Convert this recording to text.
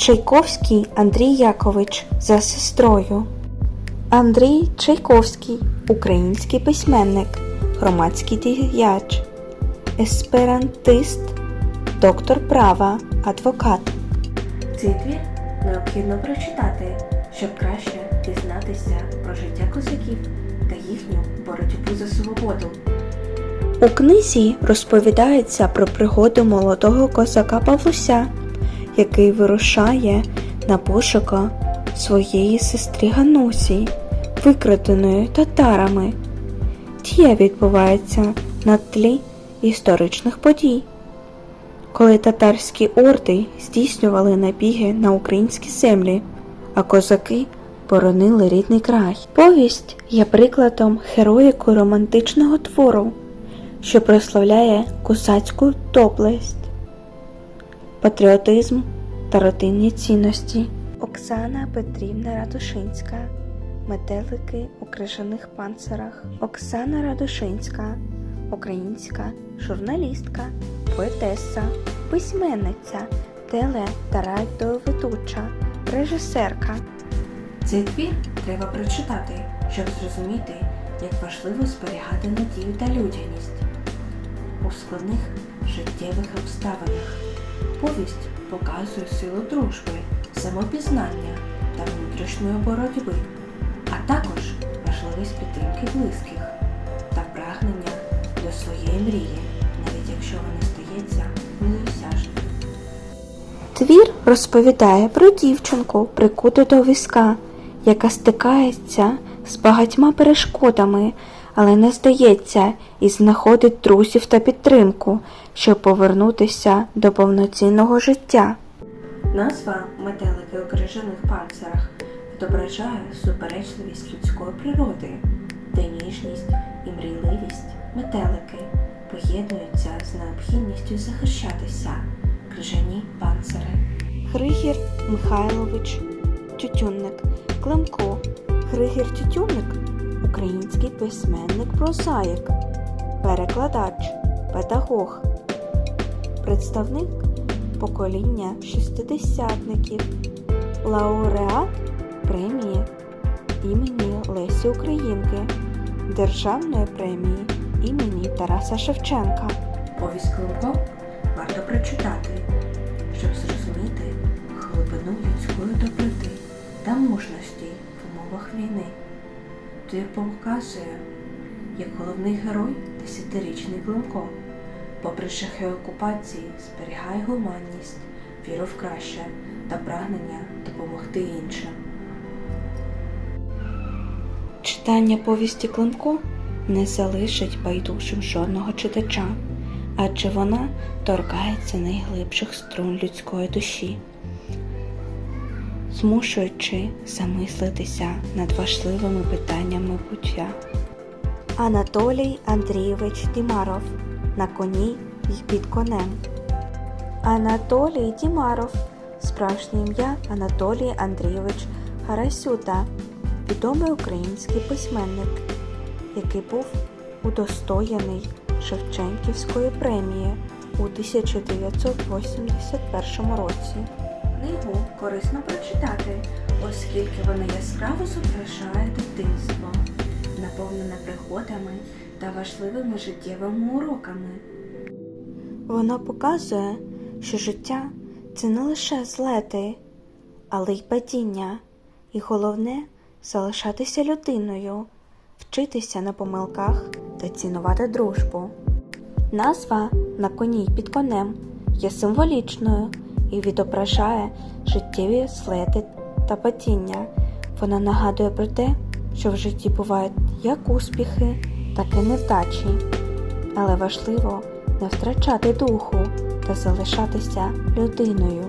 Чайковський Андрій Якович за сестрою. Андрій Чайковський український письменник, громадський діяч, есперантист, доктор права, адвокат. Цей твір необхідно прочитати, щоб краще дізнатися про життя козаків та їхню боротьбу за свободу. У книзі розповідається про пригоду молодого козака Павлуся, який вирушає на пошуки своєї сестри Ганусі, викраденої татарами. Дія відбувається на тлі історичних подій. Коли татарські орди здійснювали набіги на українські землі, а козаки боронили рідний край. Повість є прикладом героїку романтичного твору, що прославляє козацьку доблесть, патріотизм та родинні цінності. Оксана Петрівна Радушинська Метелики у крижаних панцирах. Оксана Радушинська, українська журналістка, поетеса, письменниця, теле та радіоведуча, режисерка. Цей твір треба прочитати, щоб зрозуміти, як важливо зберігати надію та людяність у складних життєвих обставинах. Повість показує силу дружби, самопізнання та внутрішньої боротьби, а також важливість підтримки близьких та прагнення до своєї мрії, навіть якщо вона стається недосяжною. Твір розповідає про дівчинку, прикуту до візка, яка стикається з багатьма перешкодами, але не здається і знаходить друзів та підтримку, щоб повернутися до повноцінного життя. Назва метелики у крижаних панцирах відображає суперечливість людської природи, де ніжність і мрійливість метелики поєднуються з необхідністю захищатися. Крижані панцири. Григір Михайлович Тютюнник. Климко. Григір Тютюнник. Український письменник прозаїк, перекладач, педагог, представник покоління шістидесятників, лауреат премії імені Лесі Українки, Державної премії імені Тараса Шевченка. Повість Климко варто прочитати, щоб зрозуміти глибину людської доброти та мужності в умовах війни. Твір показує, як головний герой десятирічний Климко, попри шахи окупації, зберігає гуманність, віру в краще та прагнення допомогти іншим. Читання повісті Климко не залишить байдужим жодного читача, адже вона торкається найглибших струн людської душі, змушуючи замислитися над важливими питаннями буття. Анатолій Андрійович Дімаров на коні й під конем. Анатолій Дімаров, справжнє ім'я Анатолій Андрійович Гарасюта, відомий український письменник, який був удостоєний Шевченківської премії у 1981 році. Книгу корисно прочитати, оскільки вона яскраво зображає дитинство, наповнене пригодами та важливими життєвими уроками. Вона показує, що життя це не лише злети, але й падіння, і головне залишатися людиною, вчитися на помилках та цінувати дружбу. Назва на коні й під конем є символічною і відображає життєві злети та падіння. Вона нагадує про те, що в житті бувають як успіхи, так і невдачі, але важливо не втрачати духу та залишатися людиною.